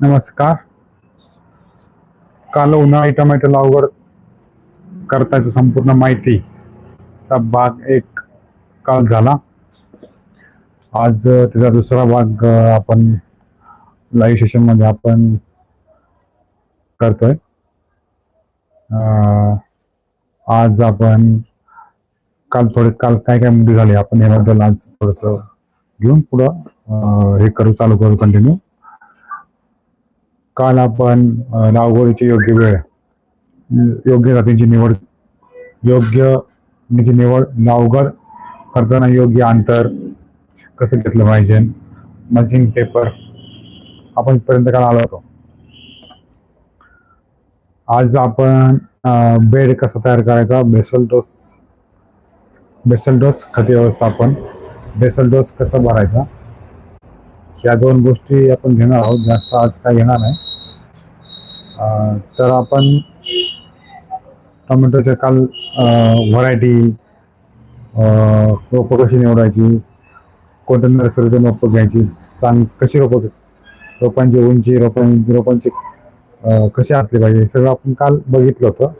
नमस्कार. काल उन्हाळी टोमॅटो लागवड करताची संपूर्ण माहिती चा भाग एक काल झाला. आज त्याचा दुसरा भाग आपण लाईव्ह सेशनमध्ये आपण करतोय. आज आपण काल थोडे काल काय काय मुद्दे झाले आपण याबद्दल आज थोडस घेऊन पुढं हे करू चालू करू कंटिन्यू काल आपण लागवडीची योग्य वेळ योग्य जातीची निवड योग्य निवड लावगर करताना योग्य अंतर कसं घेतलं पाहिजे मल्चिंग पेपर आपण इथपर्यंत काल आलो होतो. आज आपण बेड कसा तयार करायचा बेसल डोस बेसल डोस खते व्यवस्थापन बेसल डोस कसा भरायचा या दोन गोष्टी आपण घेणार आहोत जास्त आज काय घेणार नाही. तर आपण टोमॅटोच्या काल व्हरायटी रोपं कशी निवडायची कोणत्या नर्सरीतून रोपं घ्यायची चांग कशी रोपं रोपांची उंची रोपां रोपांची कशी असली पाहिजे हे सगळं आपण काल बघितलं होतं.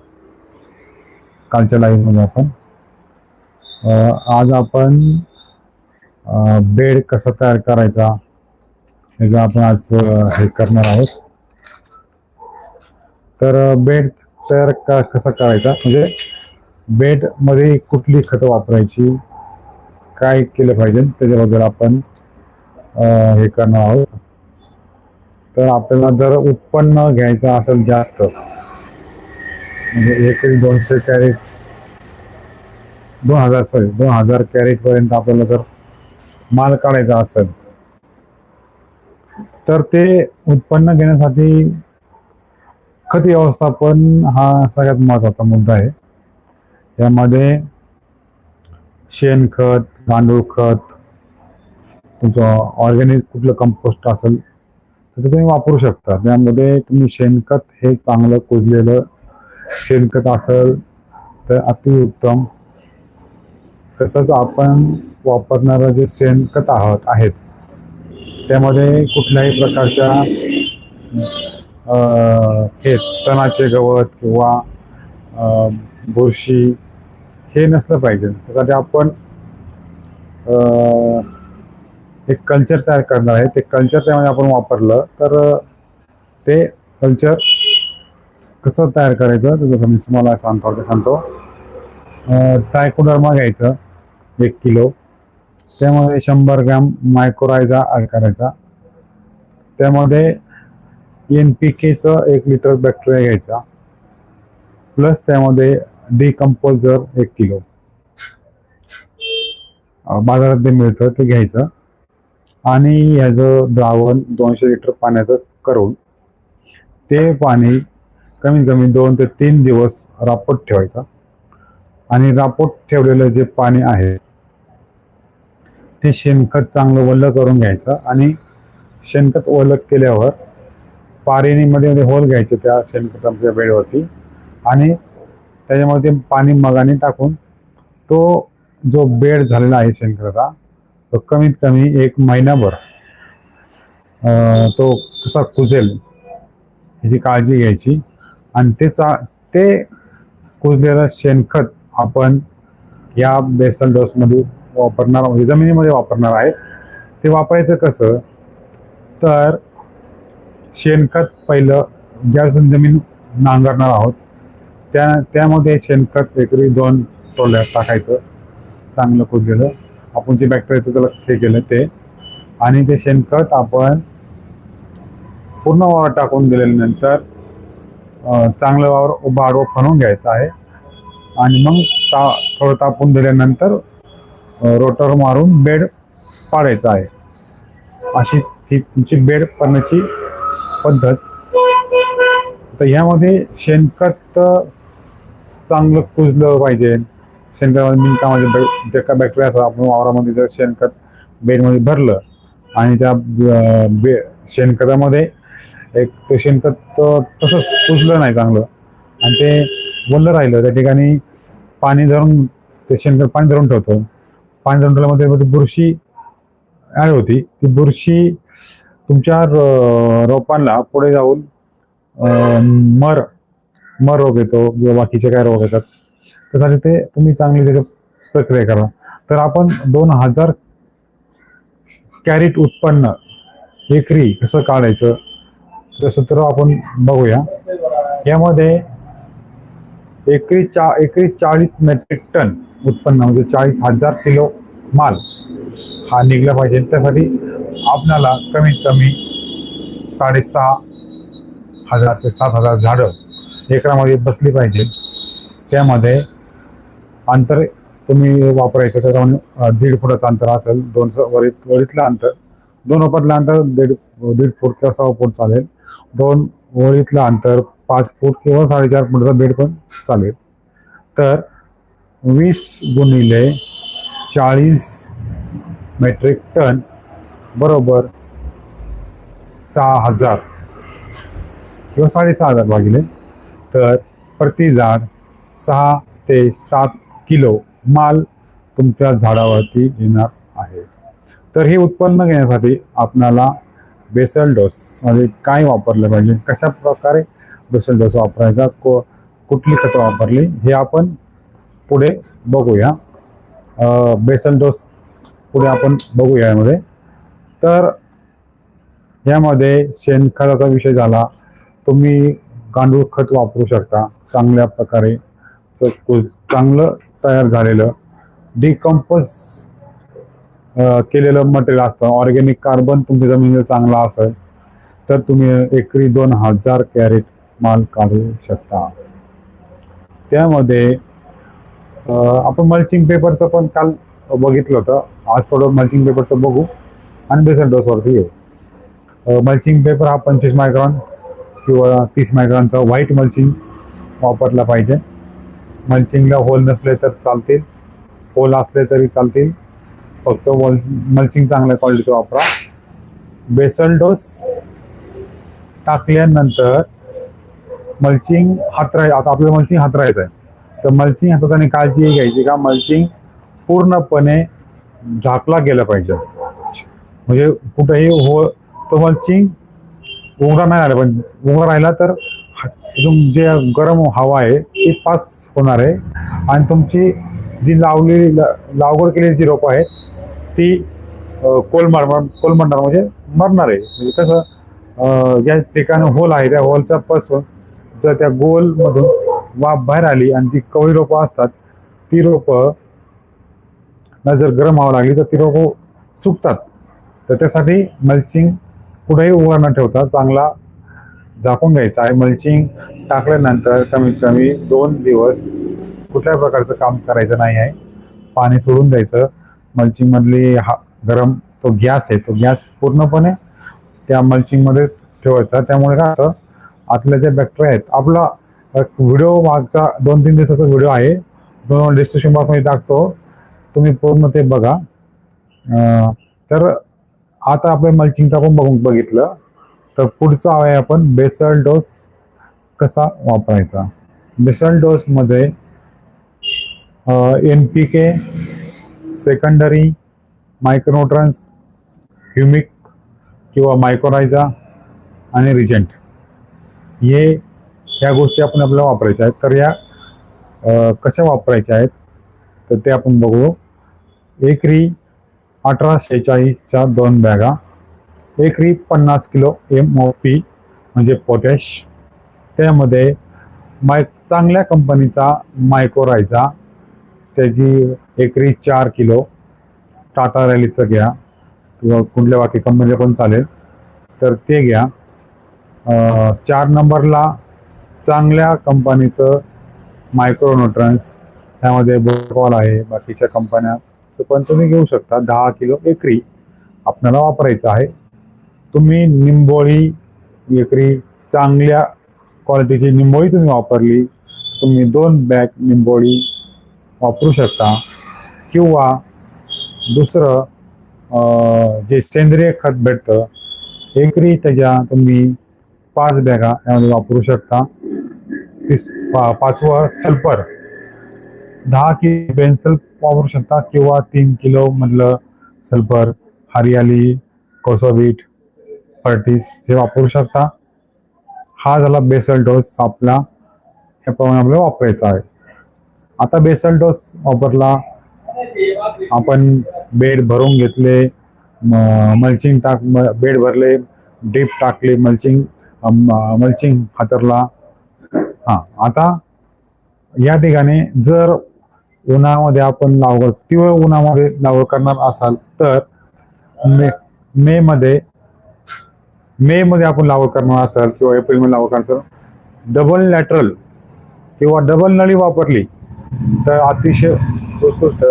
कालच्या लाईव्हमध्ये आपण. आज आपण बेड कसा तयार करायचा याचा आपण आज हे करणार आहोत. तर बेड तयार का कसा करायचा? म्हणजे बेडमध्ये कुठली खतं वापरायची? काय केलं पाहिजे? त्याच्याबद्दल आपण हे करणार आहोत. तर आपल्याला जर उत्पन्न घ्यायचं असेल जास्त म्हणजे एक दोनशे कॅरेट दोन हजार सॉरी दोन हजार कॅरेटपर्यंत आपल्याला जर माल काढायचा असेल तर ते उत्पन्न घेण्यासाठी खत व्यवस्थापन हा सगळ्यात महत्त्वाचा मुद्दा आहे. यामध्ये शेणखत गांडूळ खत तुमचं ऑर्गॅनिक कुठलं कंपोस्ट असेल तर ते तुम्ही वापरू शकता. त्यामध्ये तुम्ही शेणखत हे चांगलं कुजलेलं शेणखत असेल तर अतिउत्तम तसंच आपण वापरणारं जे शेणखत आहोत आहेत त्यामध्ये कुठल्याही प्रकारच्या हे तणाचे गवत किंवा बुरशी हे नसलं पाहिजे. त्यासाठी आपण एक कल्चर तयार करणार आहे. ते कल्चर त्यामध्ये आपण वापरलं तर ते कल्चर कसं तयार करायचं त्याचं मी तुम्हाला सांगतो. सांगतो ट्रायकोडर्मा घ्यायचं एक किलो. त्यामध्ये शंभर ग्रॅम मायक्रोरायझा ॲड करायचा. त्यामध्ये एन पी केचं एक लिटर बॅक्टेरिया घ्यायचा. प्लस त्यामध्ये डिकम्पोजर एक किलो बाजारात ते मिळतं ते घ्यायचं. आणि ह्याचं द्रावण दोनशे लिटर पाण्याचं करून ते पाणी कमीत कमी दोन ते तीन दिवस रापोट ठेवायचं. आणि रापोट ठेवलेलं जे पाणी आहे ते शेणखत चांगलं वल्ल करून घ्यायचं. आणि शेणखत वल्ल केल्यावर पारेणीमध्ये मध्ये होल घ्यायचे त्या शेणखतांच्या बेडवरती आणि त्याच्यामध्ये पाणी मगाने टाकून तो जो बेड झालेला आहे शेणखताचा तो कमीत कमी एक महिनाभर तो कसा कुजेल ह्याची काळजी घ्यायची. आणि ते चा ते कुजलेलं शेणखत आपण या बेसल डोसमध्ये वापरणार जमिनीमध्ये वापरणार आहे. ते वापरायचं कसं? तर शेणखत पहिलं ज्यापासून जमीन नांगरणार आहोत. त्या त्यामध्ये शेणखत एकरी दोन टोल्या टाकायचं. चांगलं कुजलेलं आपण जे बॅक्टेरियाचं त्याला हे केलं ते. आणि ते शेणखत आपण पूर्ण वावर टाकून दिल्यानंतर चांगलं वावर उभा आडवं फणून घ्यायचं आहे. आणि मग ता थोडं तापून दिल्यानंतर रोटर मारून बेड पाडायचा आहे. अशी ही तुमची बेड करण्याची पद्धत. तर ह्यामध्ये शेणखत चांगलं कुजलं पाहिजे. शेणखतामध्ये मिनकामध्ये जे म्हणजे काय बॅक्टेरिया असतात आपण वावरामध्ये जर शेणखत बेडमध्ये भरलं आणि त्या बे शेणखतामध्ये एक ते शेणखत तसंच कुजलं नाही चांगलं. आणि ते बोललं राहिलं त्या ठिकाणी पाणी धरून ते शेणखत पाणी धरून ठेवतो. पाणी धरून ठेवल्यामध्ये बुरशी ॲड होती. ती बुरशी तुमच्या रोपांना पुढे जाऊन मर मर रोग येतो किंवा बाकीचे काय रोग येतात त्यासाठी ते तुम्ही चांगली त्याची प्रक्रिया करा. तर आपण दोन हजार कॅरेट उत्पन्न एकरी कसं काढायचं ते सूत्र आपण बघूया. यामध्ये एकरी चा एकरी चाळीस मेट्रिक टन उत्पन्न म्हणजे चाळीस हजार किलो माल हा निघला पाहिजे. त्यासाठी आपल्याला कमीत कमी साडेसहा हजार ते सात हजार झाडं एकरामध्ये बसली पाहिजे. त्यामध्ये अंतर तुम्ही वापरायचं त्याच्यामध्ये दीड फुटाचं अंतर असेल दोन वरीत वरीतलं अंतर दोन ओपतलं अंतर दीड दीड फूट किंवा सहा फूट चालेल. दोन ओळीतलं अंतर पाच फूट किंवा साडेचार फुटाचा बेड पण चालेल. तर वीस गुणिले चाळीस मेट्रिक टन बरोबर. सहा हजार. किंवा साडेसहा हजार भागिले. तर प्रति झाड सहा ते सात किलो माल तुमच्या झाडावरती येणार आहे. तर हे उत्पन्न घेण्यासाठी आपणाला बेसल डोस म्हणजे काय वापरलं पाहिजे? कशा प्रकारे बेसल डोस वापरायचा? को कुठली खतं वापरली? हे आपण पुढे बघूया. बेसल डोस पुढे आपण बघूया यामध्ये. तर यामध्ये शेणखताचा विषय झाला. तुम्ही गांडूळ खत वापरू शकता. चांगल्या प्रकारे चांगलं तयार झालेलं. डिकम्पोज केलेलं मटेरियल असतं. ऑर्गॅनिक कार्बन तुमच्या जमिनीला चांगला असेल तर तुम्ही एकरी दोन हजार कॅरेट माल काढू शकता. त्यामध्ये आपण मल्चिंग पेपरचं पण काल बघितलं होतं. आज थोडं मल्चिंग पेपरचं बघू. आणि बेसल डोसवरती येऊ मल्चिंग पेपर हा पंचवीस मायक्रॉन किंवा तीस मायक्रॉनचा व्हाईट मल्चिंग वापरला पाहिजे. मल्चिंगला होल नसले तर चालतील. होल असले तरी चालतील. फक्त वॉल मल्चिंग चांगल्या क्वालिटीचं वापरा. बेसल डोस टाकल्यानंतर मल्चिंग हातराय आता आपल्याला मल्चिंग हातरायचं आहे. तर मल्चिंग हाताने काळजी घ्यायची का? मल्चिंग पूर्णपणे झाकला गेलं पाहिजे. म्हणजे कुठेही हो तो मल्चिंग उघडा नाही आला पण उघडा राहिला तर तुम जे गरम हवा आहे ती पास होणार आहे. आणि तुमची जी लावलेली लागवड केलेली जी रोपं आहेत ती कोल मर कोल कोलमडणार म्हणजे मरणार आहे. म्हणजे कसं ज्या ठिकाणी होल आहे त्या होलचा पासून जर त्या गोलमधून वाफ बाहेर आली आणि ती कवळी रोपं असतात ती रोपं जर गरम व्हावं लागली तर ती रोपं सुकतात. तर त्यासाठी मल्चिंग कुठेही उघडा न ठेवता चांगला झाकून घ्यायचा आहे. मल्चिंग टाकल्यानंतर कमीत कमी दोन दिवस कुठल्या प्रकारचं काम करायचं नाही आहे. पाणी सोडून द्यायचं. मल्चिंगमधली हा गरम तो गॅस आहे तो गॅस पूर्णपणे त्या मल्चिंगमध्ये ठेवायचा. त्यामुळे काय होतं आतल्या ज्या बॅक्टेरिया आहेत आपला व्हिडिओ मागचा दोन तीन दिवसाचा व्हिडिओ आहे. दोन डिस्क्रिप्शन बॉक्समध्ये टाकतो. तुम्ही पूर्ण ते बघा. तर आता आपण मल्चिंगचा पण बघून बघितलं. तर पुढचा आहे आपण बेसल डोस कसा वापरायचा? Basal डोसमध्ये N P K secondary micronutrients humic किंवा मायक्रोरायझा आणि रिजंट हे ह्या गोष्टी आपण आपल्याला वापरायच्या आहेत. तर या कशा वापरायच्या आहेत? तर ते आपण बघू. एकरी अठरा शेहेचाळीसच्या दोन बॅगा. एकरी पन्नास किलो एम ओ पी म्हणजे पोटॅश. त्यामध्ये माय चांगल्या कंपनीचा मायक्रोरायझा त्याची एकरी चार किलो. टाटा रॅलीचं घ्या. किंवा कुठल्या बाकी कंपनीला पण चालेल. तर ते घ्या. चार नंबरला चांगल्या कंपनीचं मायक्रोन्युट्रन्स. त्यामध्ये बोकॉल आहे बाकीच्या कंपन्या. पण तुम्ही घेऊ शकता दहा किलो एकरी आपल्याला वापरायचं आहे. तुम्ही निंबोळी एकरी चांगल्या क्वालिटीची निंबोळी तुम्ही वापरली तुम्ही दोन बॅग निंबोळी वापरू शकता. किंवा दुसरं अं, जे सेंद्रिय खत भेटतं एकरी त्याच्या तुम्ही पाच बॅगा यामध्ये वापरू शकता. तिस पा पाचवं सल्फर. दहा किलो सल्फर वापरू शकता किंवा तीन किलो मधलं सल्फर हरियाली कोसोबीट पर्टीस हे वापरू शकता. हा झाला बेसल डोस आपला. ह्या प्रमाणे आपल्याला वापरायचा आहे. आता बेसल डोस वापरला. आपण बेड भरून घेतले मल्चिंग टाक बेड भरले डीप टाकले मल्चिंग मल्चिंग हातरला हा आता या ठिकाणी जर उन्हामध्ये आपण लागवड तीव्र उन्हामध्ये लागवड करणार असाल तर मे मे मध्ये मे मध्ये आपण लागवड करणार असाल किंवा एप्रिलमध्ये लागवड करणार डबल लॅटरल किंवा डबल नळी वापरली तर अतिशय उत्कृष्ट.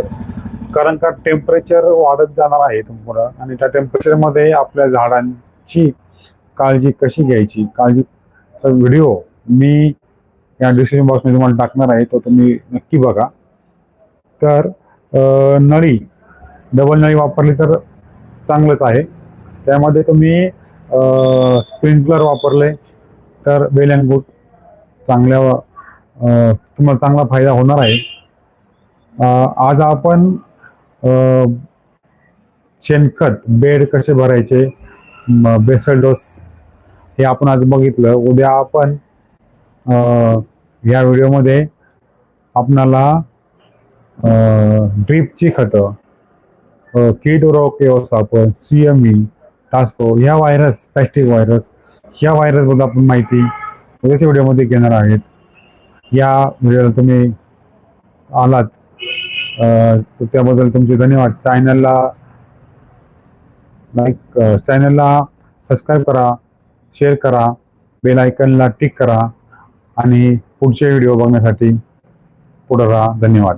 कारण का टेम्परेचर वाढत जाणार आहे तुम्हाला आणि त्या टेम्परेचरमध्ये आपल्या झाडांची काळजी कशी घ्यायची? काळजीचा व्हिडिओ मी या डिस्क्रिप्शन बॉक्समध्ये तुम्हाला टाकणार आहे तो तुम्ही नक्की बघा. तर नळी डबल नळी वापरली तर चांगलंच आहे. त्यामध्ये तुम्ही स्प्रिंकलर वापरले तर वेल अँड गुड चांगल्या तुम्हाला चांगला फायदा होणार आहे. आज आपण शेणखत बेड कसे भरायचे बेसल डोस हे आपण आज बघितलं. उद्या आपण ह्या या व्हिडिओमध्ये आपणाला ड्रीपची खतं कीड रोग व्यवस्थापन सी एम ई टास्को ह्या व्हायरस प्लॅस्टिक व्हायरस ह्या व्हायरसबद्दल आपण माहिती उद्याच्या व्हिडिओमध्ये घेणार आहेत. या व्हिडिओला तुम्ही आलात तर त्याबद्दल तुमचे धन्यवाद. चॅनलला लाईक चॅनलला सबस्क्राईब करा शेअर करा बेल आयकनला टिक करा आणि पुढचे व्हिडिओ बघण्यासाठी पुढे राहा. धन्यवाद.